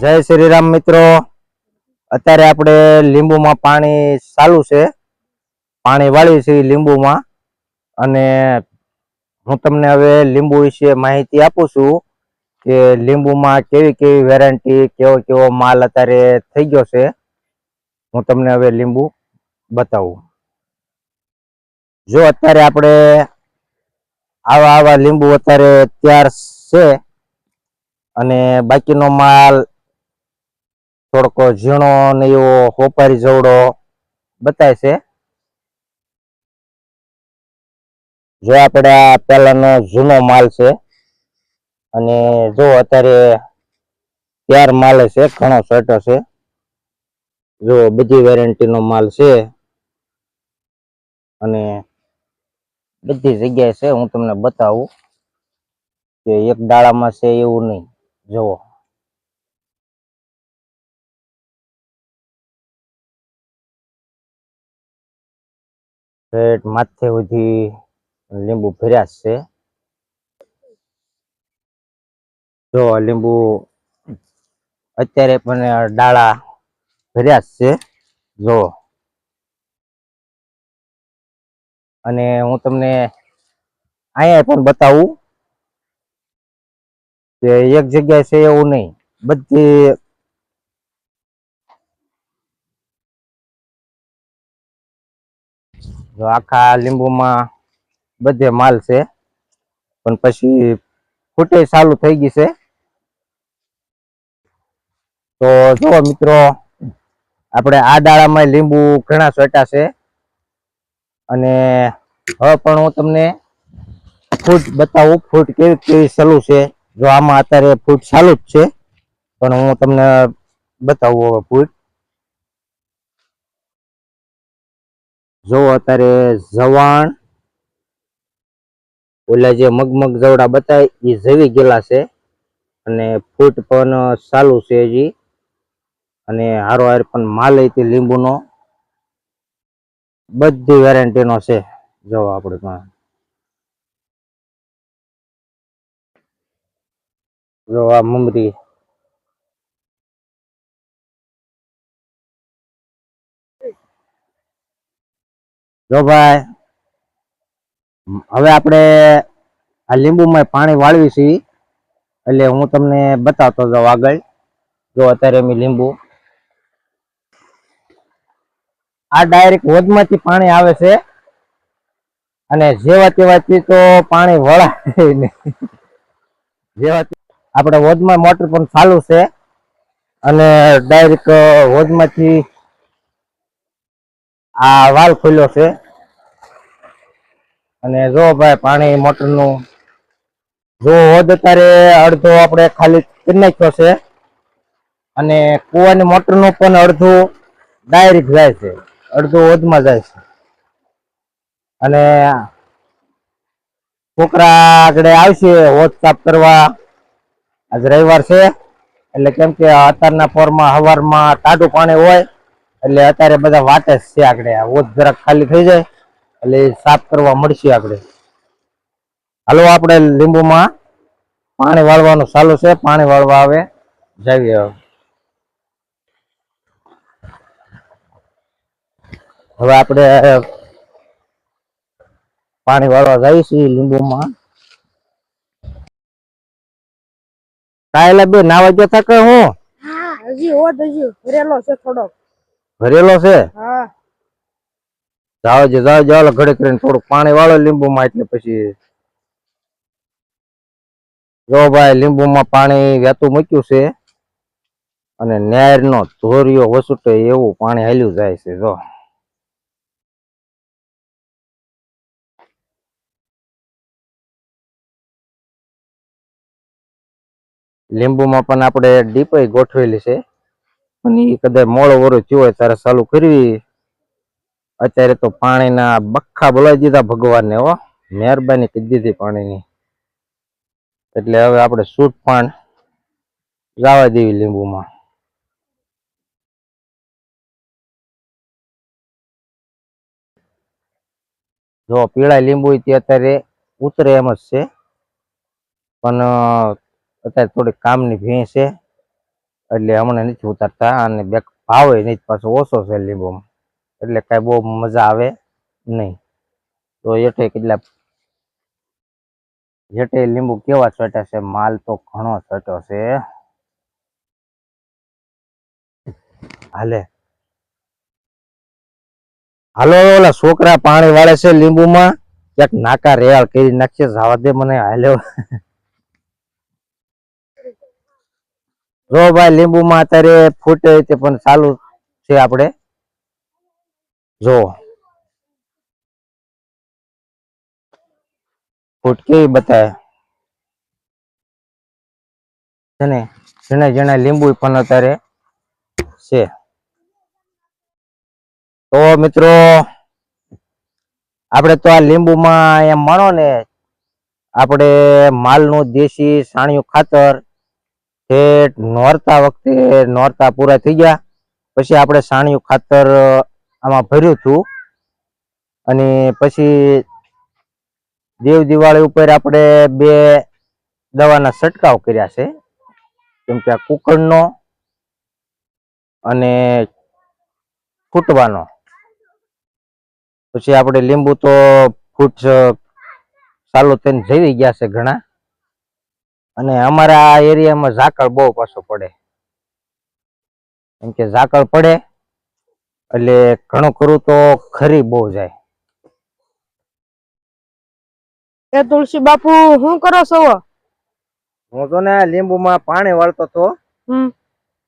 જય શ્રી રામ મિત્રો. અત્યારે આપણે લીંબુમાં પાણી ચાલુ છે. પાણી વાળ્યું છે લીંબુમાં. અને હું તમને હવે લીંબુ વિશે માહિતી આપું છું કે લીંબુમાં કેવી કેવી વેરાયટી કેવો કેવો માલ અત્યારે થઈ ગયો છે. હું તમને હવે લીંબુ બતાવું. જો અત્યારે આપણે આવા આવા લીંબુ અત્યારે તૈયાર છે. અને બાકીનો માલ થોડોક ઝીણો ને એવો હોપારી જવડો બતાય છે. જો આપણે આ પહેલાનો જૂનો માલ છે અને જો અત્યારે ત્યાર માલ છે, ઘણો સેટો છે. જો બધી વેરાયટી નો માલ છે. અને બધી જગ્યાએ છે, હું તમને બતાવું કે એક દાડામાં છે એવું નહીં. જુઓ. પેટ માથે સુધી લીંબુ ભર્યા છે. જો લીંબુ અત્યારે પણ ડાળા ભર્યા છે, જો. અને હું તમને અહીંયા પણ બતાવું કે એક જગ્યાએ છે એવું નહીં, બધી જો આખા લીંબુમાં બધે માલ છે. પણ પછી ફૂટે ચાલુ થઈ ગઈ છે. તો જુઓ મિત્રો, આપણે આ દાડામાં લીંબુ ઘણા સોટા છે. અને હવે પણ હું તમને ફૂટ બતાવું, ફૂટ કેવી કેવી ચાલુ છે. જો આમાં અત્યારે ફૂટ ચાલુ જ છે. પણ હું તમને બતાવું હવે ફૂટ. જો અત્યારે જવાણ ઓલા જે મગમગ જવડા બતાય એ જવી ગયેલા છે. અને ફૂટ પણ ચાલુ છે હજી. અને હારો હાર પણ માલ હતી લીંબુનો. બધી વેરાયટી નો છે. જો આપણે પાસે જો આ મમરી. જો ભાઈ, હવે આપણે આ લીંબુમાં પાણી વાળવી છીએ એટલે હું તમને બતાવતો જાઉં આગળ. જો અત્યારે મેં લીંબુ, આ ડાયરેક્ટ હોદમાંથી પાણી આવે છે, અને જેવા તેવાથી તો પાણી વળાય નહીં. જેવા આપણે હોદમાં મોટર પણ ચાલુ છે, અને ડાયરેક્ટ હોદમાંથી આ વાલ ખુલ્યો છે. અને જો ભાઈ પાણી મોટરનું, જો હોદ અત્યારે અડધો આપણે ખાલી કરી નાખ્યો છે. અને કુવાની મોટરનું પણ અડધું ડાયરેક્ટ જાય છે. અડધું હોદમાં જાય છે. અને છોકરા આગળ આવશે હોદ સાફ કરવા. આજ રવિવાર છે. એટલે કેમ કે અત્યારના પોરમાં હવારમાં ટાઢું પાણી હોય. એટલે અત્યારે બધા વાટે જ છે આગળ. ઓત જરાક ખાલી થઈ જાય, એટલે સાફ કરવા મળશે આગળ. હાલો આપણે લીંબુમાં પાણી વાળવાનું ચાલુ છે, પાણી વાળવા આવે જઈએ હવે આપણે પાણી વાળવા જઈશું લીંબુમાં. કાયલા બે નાવા ગયા હતા કે હું? હજી હોત હજી ભરેલો છે થોડોક. ભરેલો છે? હા. જાવ જે જાવ જાવ ઘડે કરીને થોડુંક પાણી વાળો લીંબુમાં એટલે પછી જો ભાઈ લીંબુમાં પાણી વહેતું મૂક્યું છે અને નેર નો ધોરિયો વસુટે એવું પાણી હાલ્યું જાય છે જો. લીંબુમાં પણ આપણે ડીપાઈ ગોઠવેલી છે. મોડો વરો થયો હોય ત્યારે ચાલુ કરવી. અત્યારે તો પાણીના બખ્ખા બોલાવી દીધા ભગવાનને હો. મહેરબાની કરી દીધી પાણીની. એટલે હવે આપણે સૂટ પણ જવા દેવી લીંબુમાં. જો પીળા લીંબુ તે અત્યારે ઉતરે એમ જ છે. પણ અત્યારે થોડીક કામની ભીણ છે. એટલે હમણાં નથી ઉતારતા અને બે ભાવ નથી પાછો ઓછો છે લીંબુમાં. એટલે કાંઈ બહુ મજા આવે નહીં. તો એઠે કેટલા જેટે લીંબુ કેવા છટ્યા છે? માલ તો ઘણો છટ્યો છે. હાલે. હાલો, ઓલા છોકરા પાણી વાળે છે લીંબુમાં. ક્યાંક નાકા રેવાળ કરી નાખશે, જવા દે મને હાલ્યો જો ભાઈ, લીંબુમાં અત્યારે ફૂટે તે પણ ચાલુ છે આપણે. જો. ફૂટ કેવી બતાવે છે ને, ઝીણા ઝીણા લીંબુ પણ અત્યારે છે. તો મિત્રો, આપણે તો આ લીંબુમાં એમ માનો ને, આપણે માલનું દેશી સાણિયું ખાતર ઠેઠ નોરતા વખતે નોરતા પૂરા થઈ ગયા. પછી આપણે સાણિયું ખાતર આમાં ભર્યું હતું. અને પછી દેવ દિવાળી ઉપર આપણે બે દવાના છંટકાવ કર્યા છે. કેમ કે આ કુકરનો અને ફૂટવાનો. પછી આપણે લીંબુ તો ફૂટ ચાલુ થઈને જઈ ગયા છે ઘણા. અને અમારા આ એરિયામાં ઝાકળ બહુ પાછો પડે. કેમ કે ઝાકળ પડે એટલે ઘણું કરું તો ખરી બહુ જાય. એ તુલસી બાપુ શું કરો છો? હું તો ને લીંબુમાં પાણી વાળતો હતો.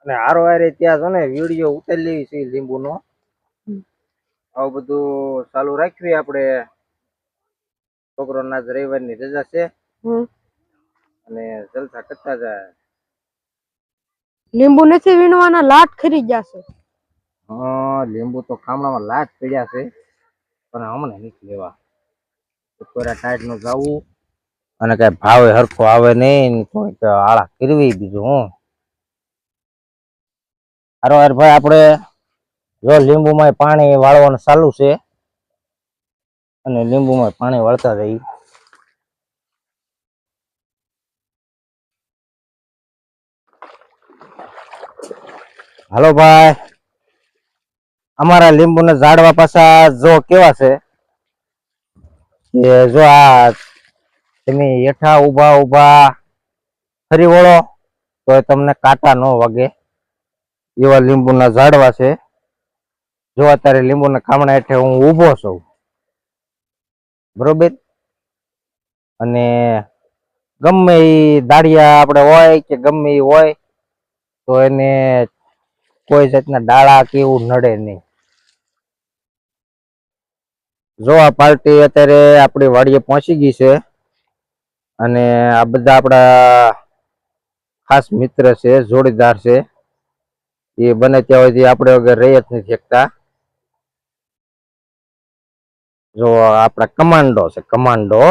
અને હારો હારે ત્યાં છો ને વીડિયો ઉતારી છે લીંબુનો. નો આવું બધું ચાલુ રાખ્યું આપણે. છોકરો ના રવિવારની રજા છે. અને જલસા કરતા જાય. લીંબુ નથી વીણવાના લાટ ખરી જશે હા લીંબુ તો ખામણામાં લાટ પડ્યા છે પણ હમણાં નથી લેવા. કોરા ટાઈટનું જવું અને કઈ ભાવે હરખો આવે નહીં કોઈક આળા કરવી બીજું હું. હારો યાર ભાઈ આપણે જો લીંબુમાં પાણી વાળવાનું ચાલુ છે અને લીંબુમાં પાણી વાળતા રહી હાલો ભાઈ. અમારા લીંબુના ઝાડવા પાછા જો કેવા છે? એ જો આ તમે હેઠા ઊભા ઊભા ફરી વળો તો તમને કાંટા ન વાગે. એવા લીંબુના ઝાડવા છે. જો અત્યારે લીંબુના કામણા હેઠે હું ઊભો છું. બરોબર? અને ગમે એ દાળિયા આપણે હોય કે ગમે એ હોય, તો એને કોઈ જાતના ડાળા કે એવું નડે નહીં. જો આ પાર્ટી અત્યારે આપણી વાડીએ પહોંચી ગઈ છે અને આ બધા આપણા ખાસ મિત્ર છે, જોડીદાર છે, એ બને ત્યાં સુધી આપણે વગર રહી જ નથી શકતા. જો આપણા કમાન્ડો છે, કમાન્ડો.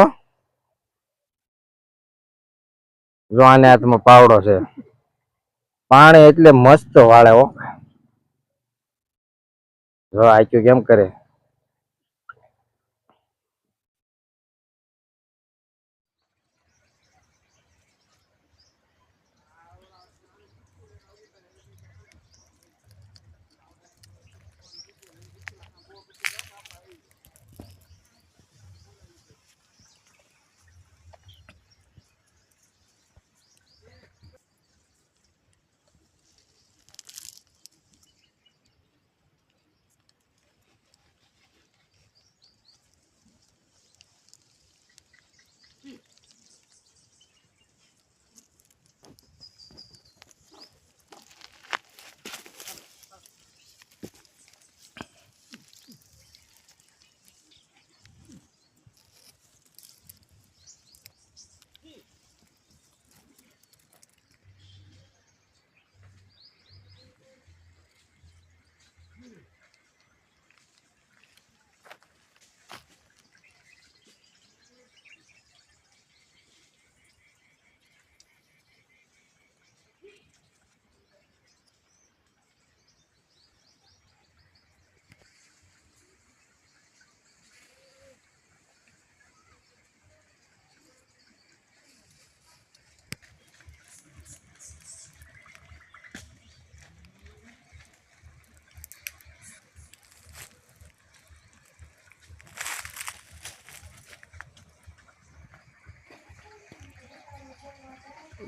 જો આને હાથમાં પાવડો છે. પાણી એટલે મસ્ત વાળે હો. જો આક્યું કેમ કરે?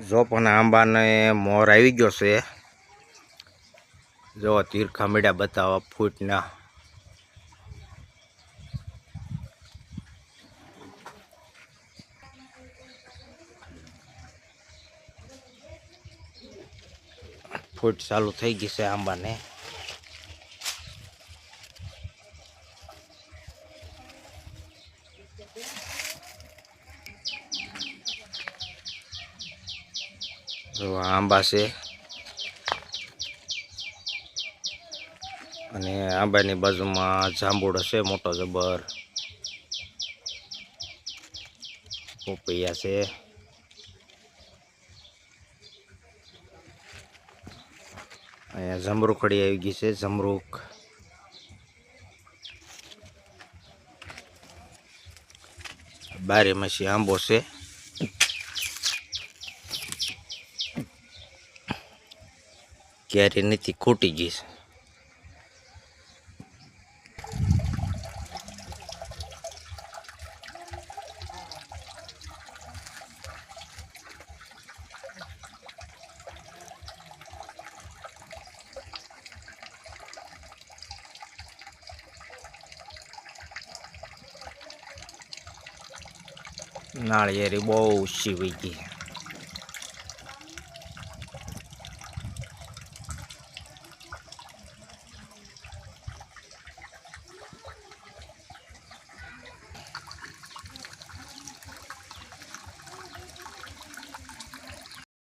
જો પણ આંબાને મોર આવી ગયો છે. જો તીરખા મીડા બતાવવા ફૂટના. ફૂટ ચાલુ થઈ ગઈ છે આંબાને. જો આંબા છે. અને આંબાની બાજુમાં જાંબુડો છે, મોટો જબર. પોપૈયા છે. અહીંયા જમરૂખડી આવી ગઈ છે જમરૂખ બારે માસી આંબો છે. ક્યારે નથી ખૂટી ગઈ છે. નાળિયેરી બહુ ઓછી વહી ગઈ.